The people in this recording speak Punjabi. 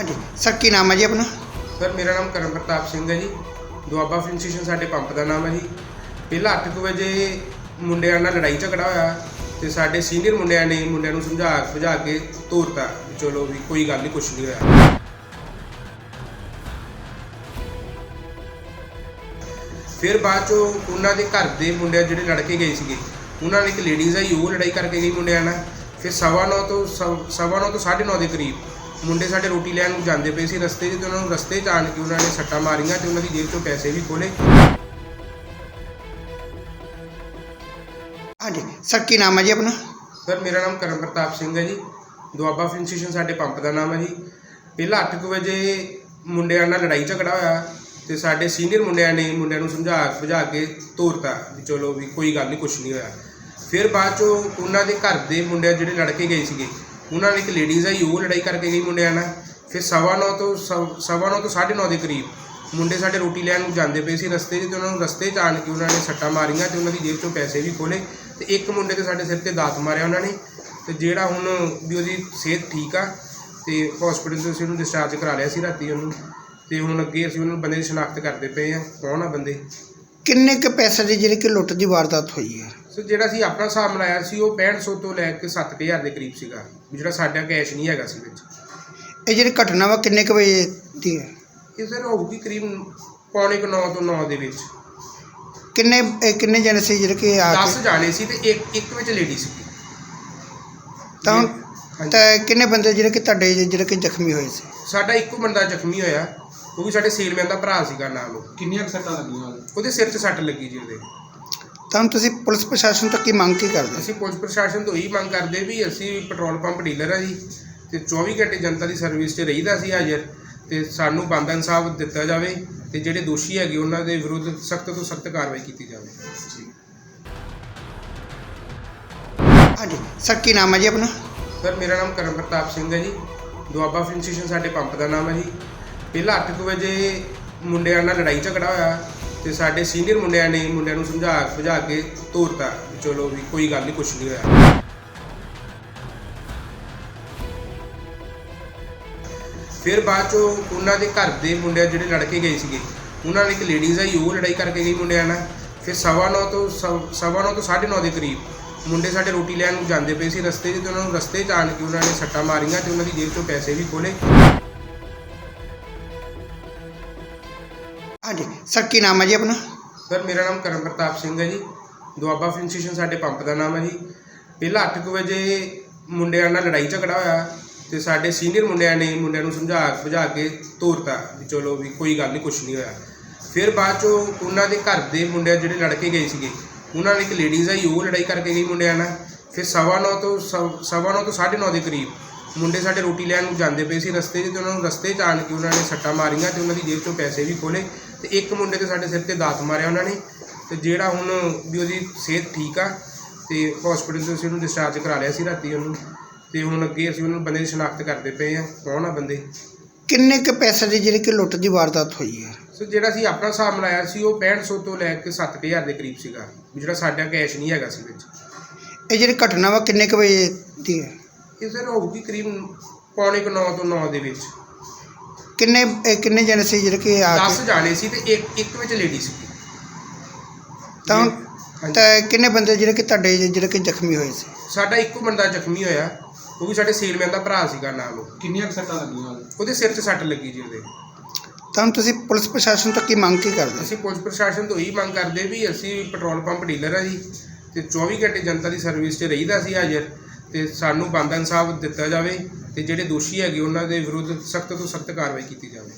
ਹਾਂਜੀ, ਸਰ, ਕੀ ਨਾਮ ਹੈ ਜੀ ਆਪਣਾ? ਸਰ, ਮੇਰਾ ਨਾਮ ਕਰਮ ਪ੍ਰਤਾਪ ਸਿੰਘ ਹੈ ਜੀ। ਦੁਆਬਾ ਫਿਲਮ ਸਟੇਸ਼ਨ ਸਾਡੇ ਪੰਪ ਦਾ ਨਾਮ ਹੈ ਜੀ। ਪਹਿਲਾਂ 8 ਵਜੇ ਮੁੰਡਿਆਂ ਨਾਲ ਲੜਾਈ ਝਗੜਾ ਹੋਇਆ ਤੇ ਸਾਡੇ ਸੀਨੀਅਰ ਮੁੰਡਿਆਂ ਨੇ ਮੁੰਡਿਆਂ ਨੂੰ ਸਮਝਾ ਬੁਝਾ ਕੇ ਤੋਰਤਾ। ਵੀ ਚਲੋ ਵੀ ਕੋਈ ਗੱਲ ਨਹੀਂ ਕੁਛ ਨਹੀਂ ਹੋਇਆ। ਫਿਰ ਬਾਅਦ ਚੋਂ ਉਹਨਾਂ ਦੇ ਘਰ ਦੇ ਮੁੰਡੇ ਜਿਹੜੇ ਲੜਕੇ ਗਏ ਸੀਗੇ, ਉਹਨਾਂ ਨੇ ਇੱਕ ਲੇਡੀਜ਼ ਆਈ, ਉਹ ਲੜਾਈ ਕਰਕੇ ਗਈ ਮੁੰਡਿਆਂ ਨਾਲ। ਫਿਰ ਸਵਾ ਨੌ ਤੋਂ ਸਵ- ਸਵਾ ਨੌ ਤੋਂ 9:30 ਦੇ ਕਰੀਬ ਮੁੰਡੇ ਸਾਡੇ ਰੋਟੀ ਲੈਣ ਨੂੰ ਜਾਂਦੇ ਪਏ ਸੀ ਰਸਤੇ 'ਚ ਤੇ ਉਹਨਾਂ ਨੂੰ ਰਸਤੇ 'ਚ ਆਣ ਕੇ ਉਹਨਾਂ ਨੇ ਸੱਟਾਂ ਮਾਰੀਆਂ ਤੇ ਉਹਨਾਂ ਦੀ ਜੇਬ 'ਚੋਂ ਪੈਸੇ ਵੀ ਖੋਲੇ ਹਾਂਜੀ ਸਰ ਕੀ ਨਾਮ ਹੈ ਜੀ ਆਪਣਾ? ਸਰ ਮੇਰਾ ਨਾਮ ਕਰਮ ਪ੍ਰਤਾਪ ਸਿੰਘ ਹੈ ਜੀ। ਦੁਆਬਾ ਫਿਲਮ ਸਟੇਸ਼ਨ ਸਾਡੇ ਪੰਪ ਦਾ ਨਾਮ ਹੈ ਜੀ। ਪਹਿਲਾਂ 8 ਵਜੇ ਮੁੰਡਿਆਂ ਨਾਲ ਲੜਾਈ ਝਗੜਾ ਹੋਇਆ ਤੇ ਸਾਡੇ ਸੀਨੀਅਰ ਮੁੰਡਿਆਂ ਨੇ ਮੁੰਡਿਆਂ ਨੂੰ ਸਮਝਾ ਬੁਝਾ ਕੇ ਤੋਰਤਾ ਵੀ ਚਲੋ ਵੀ ਕੋਈ ਗੱਲ ਨਹੀਂ ਕੁਛ ਨਹੀਂ ਹੋਇਆ। ਫਿਰ ਬਾਅਦ ਚੋਂ ਉਹਨਾਂ ਦੇ ਘਰ ਦੇ ਮੁੰਡੇ ਜਿਹੜੇ ਲੜਕੇ ਗਏ ਸੀਗੇ ਉਹਨਾਂ ਨੇ ਇੱਕ ਲੇਡੀਜ਼ ਆਈ ਉਹ ਲੜਾਈ ਕਰਕੇ ਗਈ ਮੁੰਡਿਆਂ ਨਾਲ। ਫਿਰ ਸਵਾ ਨੌ ਤੋਂ ਸਵ- ਸਵਾ ਨੌ ਤੋਂ 9:30 ਦੇ ਕਰੀਬ ਮੁੰਡੇ ਸਾਡੇ ਰੋਟੀ ਲੈਣ ਨੂੰ ਜਾਂਦੇ ਪਏ ਸੀ ਰਸਤੇ 'ਚ ਤੇ ਉਹਨਾਂ ਨੂੰ ਰਸਤੇ 'ਚ ਆਣ ਕੇ ਉਹਨਾਂ ਨੇ ਸੱਟਾਂ ਮਾਰੀਆਂ ਤੇ ਉਹਨਾਂ ਦੀ ਜੇਬ 'ਚੋਂ ਪੈਸੇ ਵੀ ਖੋਲੇ ਤੇ ਇੱਕ ਮੁੰਡੇ ਤੇ ਸਾਡੇ ਸਿਰ ਤੇ ਦਾਤ ਮਾਰਿਆ ਉਹਨਾਂ ਨੇ ਤੇ ਜਿਹੜਾ ਹੁਣ ਵੀ ਉਹਦੀ ਸਿਹਤ ਠੀਕ ਆ ਤੇ ਹਸਪੀਟਲ ਤੋਂ ਅਸੀਂ ਉਹਨੂੰ ਡਿਸਚਾਰਜ ਕਰਾ ਲਿਆ ਸੀ ਰਾਤੀ ਉਹਨੂੰ ਤੇ ਹੁਣ ਅੱਗੇ ਅਸੀਂ ਉਹਨੂੰ ਬੰਦੇ ਦੀ ਸ਼ਨਾਖਤ ਕਰਦੇ ਪਏ ਆ ਕੌਣ ਆ ਬੰਦੇ? ਕਿੰਨੇ ਕੁ ਪੈਸੇ ਦੀ ਜਿਹੜੀ ਕਿ ਲੁੱਟ ਦੀ ਵਾਰਦਾਤ ਹੋਈ ਹੈ? ਸੋ ਜਿਹੜਾ ਅਸੀਂ ਆਪਣਾ ਹਿਸਾਬ ਲਾਇਆ ਸੀ ਉਹ 6500 ਤੋਂ ਲੈ ਕੇ 7000 ਦੇ ਕਰੀਬ ਸੀਗਾ। ਵੀ ਜਿਹੜਾ ਸਾਡਾ ਕੈਸ਼ ਨਹੀਂ ਹੈਗਾ ਸੀ ਵਿੱਚ। ਇਹ ਜਿਹੜੀ ਘਟਨਾ ਵਾ ਕਿੰਨੇ ਕੁ ਵਜੇ ਦੀ ਹੈ? ਇਹ ਸਰ ਹੋਊਗੀ ਕਰੀਬ ਪੌਣੇ ਕੁ 9 ਤੋਂ 9 ਦੇ ਵਿੱਚ। ਕਿੰਨੇ ਇਹ ਕਿੰਨੇ ਜਣੇ ਸੀ ਜਿਹੜੇ ਕਿ ਆ 10 ਕੇ ਜਾਣੇ ਸੀ ਤੇ ਇੱਕ ਇੱਕ ਵਿੱਚ ਲੇਡੀ ਸੀ। ਤਾਂ ਹਾਂਜੀ। ਤਾਂ ਕਿੰਨੇ ਬੰਦੇ ਜਿਹੜੇ ਕਿ ਤੁਹਾਡੇ ਜਿਹੜੇ ਕਿ ਜ਼ਖਮੀ ਹੋਏ ਸੀ? ਸਾਡਾ ਇੱਕੋ ਬੰਦਾ ਜ਼ਖਮੀ ਹੋਇਆ। ਉਹ ਵੀ ਸਾਡੇ ਸੇਲਮੈਨ ਦਾ ਭਰਾ ਸੀਗਾ ਨਾਲ। ਉਹ ਕਿੰਨੀਆਂ ਕੁ ਸੱਟਾਂ ਲੱਗੀਆਂ ਉਹਦੇ? ਉਹਦੇ ਸਿਰ 'ਚ ਸੱਟ ਲੱਗੀ ਜੀ ਉਹਦੇ। ਤਾਂ ਹੁਣ ਤੁਸੀਂ ਪੁਲਿਸ ਪ੍ਰਸ਼ਾਸਨ ਤੋਂ ਕੀ ਮੰਗ ਕੀ ਕਰਦੇ? ਅਸੀਂ ਪੁਲਿਸ ਪ੍ਰਸ਼ਾਸਨ ਤੋਂ ਇਹੀ ਮੰਗ ਕਰਦੇ ਵੀ ਅਸੀਂ ਪੈਟਰੋਲ ਪੰਪ ਡੀਲਰ ਆ ਜੀ ਤੇ 24 ਘੰਟੇ ਜਨਤਾ ਦੀ ਸਰਵਿਸ 'ਚ ਰਹੀਦਾ ਸੀ ਹਾਜ਼ਰ ਤੇ ਸਾਨੂੰ ਬੰਦਾ ਇਨਸਾਫ ਦਿੱਤਾ ਜਾਵੇ ਤੇ ਜਿਹੜੇ ਦੋਸ਼ੀ ਹੈਗੇ ਉਹਨਾਂ ਦੇ ਵਿਰੁੱਧ ਸਖਤ ਤੋਂ ਸਖਤ ਕਾਰਵਾਈ ਕੀਤੀ ਜਾਵੇ। ਹਾਂਜੀ। ਸਰ ਕੀ ਨਾਮ ਹੈ ਜੀ ਆਪਣਾ? ਸਰ ਮੇਰਾ ਨਾਮ ਕਰਮ ਪ੍ਰਤਾਪ ਸਿੰਘ ਹੈ ਜੀ। ਦੁਆਬਾ ਫਿਲਮ ਸਟੇਸ਼ਨ ਸਾਡੇ ਪੰਪ ਦਾ ਨਾਮ ਹੈ ਜੀ। ਪਹਿਲਾਂ 8 ਵਜੇ ਮੁੰਡਿਆਂ ਨਾਲ ਲੜਾਈ ਝਗੜਾ ਹੋਇਆ। ਤੇ ਸਾਡੇ ਸੀਨੀਅਰ ਮੁੰਡਿਆਂ ਨੇ ਮੁੰਡਿਆਂ ਨੂੰ ਸਮਝਾ ਬੁਝਾ ਕੇ ਤੋਰਤਾ ਵੀ ਚਲੋ ਵੀ ਕੋਈ ਗੱਲ ਨਹੀਂ ਕੁਛ ਨਹੀਂ ਹੋਇਆ। ਫਿਰ ਬਾਅਦ ਚੋਂ ਉਹਨਾਂ ਦੇ ਘਰ ਦੇ ਮੁੰਡੇ ਜਿਹੜੇ ਲੜਕੇ ਗਏ ਸੀਗੇ, ਉਹਨਾਂ ਨੇ ਇੱਕ ਲੇਡੀਜ਼ ਆਈ, ਉਹ ਲੜਾਈ ਕਰਕੇ ਗਈ ਮੁੰਡਿਆਂ ਨਾਲ। ਫਿਰ ਸਵਾ ਨੌ ਤੋਂ ਸਵ- ਸਵਾ ਨੌ ਤੋਂ 9:30 ਦੇ ਕਰੀਬ ਮੁੰਡੇ ਸਾਡੇ ਰੋਟੀ ਲੈਣ ਨੂੰ ਜਾਂਦੇ ਪਏ ਸੀ ਰਸਤੇ 'ਚ ਤੇ ਉਹਨਾਂ ਨੂੰ ਰਸਤੇ 'ਚ ਆਣ ਕੇ ਉਹਨਾਂ ਨੇ ਸੱਟਾਂ ਮਾਰੀਆਂ ਤੇ ਉਹਨਾਂ ਦੀ ਜੇਬ 'ਚੋਂ ਪੈਸੇ ਵੀ ਖੋਲੇ ਹਾਂਜੀ, ਸਰ, ਕੀ ਨਾਮ ਹੈ ਜੀ ਆਪਣਾ? ਸਰ, ਮੇਰਾ ਨਾਮ ਕਰਮ ਪ੍ਰਤਾਪ ਸਿੰਘ ਹੈ ਜੀ। ਦੁਆਬਾ ਫਿਲਮ ਸਟੇਸ਼ਨ ਸਾਡੇ ਪੰਪ ਦਾ ਨਾਮ ਹੈ ਜੀ। ਪਹਿਲਾਂ 8 ਵਜੇ ਮੁੰਡਿਆਂ ਨਾਲ ਲੜਾਈ ਝਗੜਾ ਹੋਇਆ ਤੇ ਸਾਡੇ ਸੀਨੀਅਰ ਮੁੰਡਿਆਂ ਨੇ ਮੁੰਡਿਆਂ ਨੂੰ ਸਮਝਾ, ਬੁਝਾ ਕੇ ਤੋਰਤਾ ਵੀ ਚਲੋ ਵੀ ਕੋਈ ਗੱਲ ਨਹੀਂ, ਕੁਛ ਨਹੀਂ ਹੋਇਆ। ਫਿਰ ਬਾਅਦ ਚੋਂ ਉਹਨਾਂ ਦੇ ਘਰ ਦੇ ਮੁੰਡੇ ਜਿਹੜੇ ਲੜ ਕੇ ਗਏ ਸੀਗੇ, ਉਹਨਾਂ ਨੇ ਇੱਕ ਲੇਡੀਜ਼ ਆਈ, ਉਹ ਲੜਾਈ ਕਰਕੇ ਗਈ ਮੁੰਡਿਆਂ ਨਾਲ। ਫਿਰ ਸਵਾ ਨੌ ਤੋਂ ਸਵ- ਸਵਾ ਨੌ ਤੋਂ 9:30 ਦੇ ਕਰੀਬ ਮੁੰਡੇ ਸਾਡੇ ਰੋਟੀ ਲੈਣ ਨੂੰ ਜਾਂਦੇ ਪਏ ਸੀ ਰਸਤੇ 'ਚ ਤੇ ਉਹਨਾਂ ਨੂੰ ਰਸਤੇ 'ਚ ਆਣ ਕੇ ਉਹਨਾਂ ਨੇ ਸੱਟਾਂ ਮਾਰੀਆਂ ਤੇ ਉਹਨਾਂ ਦੀ ਜੇਬ 'ਚੋਂ ਪੈਸੇ ਵੀ ਖੋਲੇ ਤੇ ਇੱਕ ਮੁੰਡੇ ਤੇ ਸਾਡੇ ਸਿਰ ਤੇ ਦਾਤ ਮਾਰਿਆ ਉਹਨਾਂ ਨੇ ਤੇ ਜਿਹੜਾ ਹੁਣ ਵੀ ਉਹਦੀ ਸਿਹਤ ਠੀਕ ਆ ਤੇ ਹਸਪੀਟਲ ਤੋਂ ਅਸੀਂ ਉਹਨੂੰ ਡਿਸਚਾਰਜ ਕਰਾ ਲਿਆ ਸੀ ਰਾਤੀ ਉਹਨੂੰ ਤੇ ਹੁਣ ਅੱਗੇ ਅਸੀਂ ਉਹਨੂੰ ਬੰਦੇ ਦੀ ਸ਼ਨਾਖਤ ਕਰਦੇ ਪਏ ਆ ਕੌਣ ਆ ਬੰਦੇ? ਕਿੰਨੇ ਕੁ ਪੈਸੇ ਦੀ ਜਿਹੜੀ ਕਿ ਲੁੱਟ ਦੀ ਵਾਰਦਾਤ ਹੋਈ ਹੈ? ਸੋ ਜਿਹੜਾ ਅਸੀਂ ਆਪਣਾ ਹਿਸਾਬ ਲਾਇਆ ਸੀ ਉਹ 6500 ਤੋਂ ਲੈ ਕੇ 7000 ਦੇ ਕਰੀਬ ਸੀਗਾ ਜਿਹੜਾ ਸਾਡਾ ਕੈਸ਼ ਨਹੀਂ ਹੈਗਾ ਸੀ ਵਿੱਚ। ਇਹ ਜਿਹੜੀ ਘਟਨਾ ਵਾ ਕਿੰਨੇ ਕੁ ਵਜੇ ਦੀ ਹੈ? ਇਹ ਸਰ ਹੋਊਗੀ ਕਰੀਬ ਪੌਣੇ ਕੁ 9 ਤੋਂ 9 ਦੇ ਵਿੱਚ। ਕਿੰਨੇ ਇਹ ਕਿੰਨੇ ਜਣੇ ਸੀ ਜਿਹੜੇ ਕਿ ਆ 10 ਕੇ ਜਾਣੇ ਸੀ ਤੇ ਇੱਕ ਇੱਕ ਵਿੱਚ ਲੇਡੀ ਸੀ। ਤਾਂ। ਤਾਂ ਕਿੰਨੇ ਬੰਦੇ ਜਿਹੜੇ ਕਿ ਤੁਹਾਡੇ ਜਿਹੜੇ ਕਿ ਜ਼ਖਮੀ ਹੋਏ ਸੀ? ਸਾਡਾ ਇੱਕੋ ਬੰਦਾ ਜ਼ਖਮੀ ਹੋਇਆ ਉਹ ਵੀ ਸਾਡੇ ਸੇਲਮੈਨ ਦਾ ਭਰਾ ਸੀਗਾ ਨਾਲ ਉਹ ਕਿੰਨੀਆਂ ਕੁ ਸੱਟਾਂ ਲੱਗੀਆਂ ਉਹਦੇ? ਸਿਰ 'ਚ ਸੱਟ ਲੱਗੀ ਜੀ ਉਹਦੇ। ਤਾਂ ਹੁਣ ਤੁਸੀਂ ਪੁਲਿਸ ਪ੍ਰਸ਼ਾਸਨ ਤੋਂ ਕੀ ਮੰਗ ਕੀ ਕਰਦੇ? ਅਸੀਂ ਪੁਲਿਸ ਪ੍ਰਸ਼ਾਸਨ ਤੋਂ ਇਹੀ ਮੰਗ ਕਰਦੇ ਵੀ ਅਸੀਂ ਪੈਟਰੋਲ ਪੰਪ ਡੀਲਰ ਆ ਜੀ ਤੇ 24 ਘੰਟੇ ਜਨਤਾ ਦੀ ਸਰਵਿਸ 'ਚ ਰਹੀਦਾ ਸੀ ਹਾਜ਼ਰ। ਤੇ ਸਾਨੂੰ ਬੰਦਾ ਇਨਸਾਫ ਦਿੱਤਾ ਜਾਵੇ ਤੇ ਜਿਹੜੇ ਦੋਸ਼ੀ ਹੈਗੇ ਉਹਨਾਂ ਦੇ ਵਿਰੁੱਧ ਸਖਤ ਤੋਂ ਸਖਤ ਕਾਰਵਾਈ ਕੀਤੀ ਜਾਵੇ।